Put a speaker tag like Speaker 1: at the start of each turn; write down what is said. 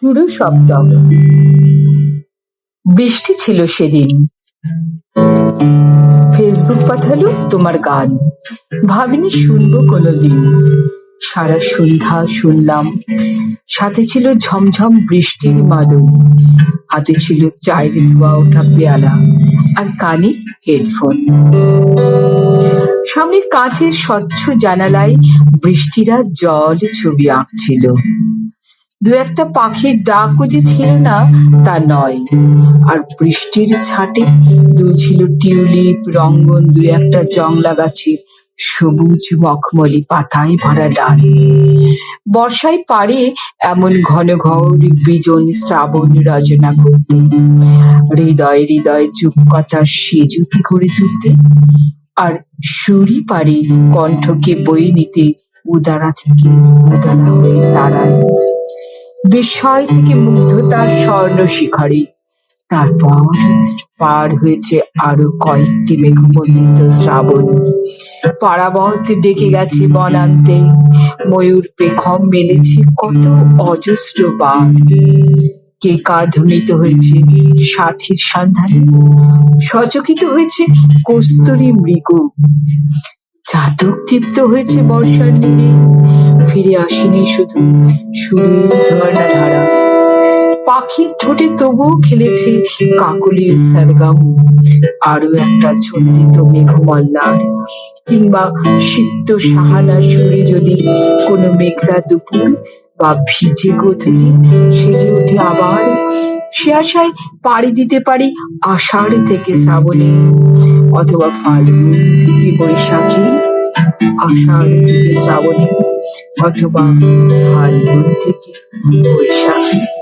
Speaker 1: শুরু সপ্তম বৃষ্টি ছিল সেদিন। ফেসবুক পাঠালো তোমার গান। ভাবিনি শুনব কোনোদিন। সারা সন্ধ্যা শুনলাম। সাথে ছিল ঝমঝম বৃষ্টির মাদল হাতে ছিল চায়ের ধোয়া ওঠা পেয়ালা আর কানে হেডফোন। সামনে কাঁচের স্বচ্ছ জানালায় বৃষ্টিরা জল ছবি আঁকছিল। দু একটা পাখির ডাকও যে ছিল না, তা নয়। আর বৃষ্টির ছাটে দুলছিল টিউলিপ, রঙ্গন, দু একটা জংলা গাছের সবুজ মখমলি পাতায় ভরা ডাল। বর্ষায় পারে এমন ঘন ঘর বিজন শ্রাবণ রচনা করতে, হৃদয় হৃদয় চুপকথার সেজুতি করে তুলতে, আর সুরি পারে কণ্ঠকে বয়ে নিতে উদারা থেকে উদারা হয়ে দাঁড়ায়। বিস্ময় থেকে মুগ্ধতার স্বর্ণ শিখরে। তারপর পার হয়েছে আরও কয়েকটি মেঘমন্ডিত শ্রাবণ। পারাবত ডেকে গেছে বনান্তে। ময়ূর পেখম মেলেছে কত অজস্র বার। কে কাঁধনিত হয়েছে সাথীর সন্ধানে? সচকিত হয়েছে কস্তুরী মৃগ। চাতক তৃপ্ত হয়েছে বর্ষার নীড়ে ফিরে আসেনি শুধু। সুরের ঝর্ণা ধারা পাখির ঠোঁটে তবুও খেলেছে কাকলির সরগম আরও একটা ছন্দিত মেঘমল্লার কিংবা সিক্ত সাহানা সুরে যদি কোনো মেঘলা দুপুর বা ভিজে গোধূলি সেজে ওঠে আবার, সে আশায় পাড়ি দিতে পারি আষাঢ় থেকে শ্রাবণে। অথবা ফাল্গুন থেকে বৈশাখী, আষাঢ় থেকে শ্রাবণে। অথবা ফাল্গুন থেকে বৈশাখী।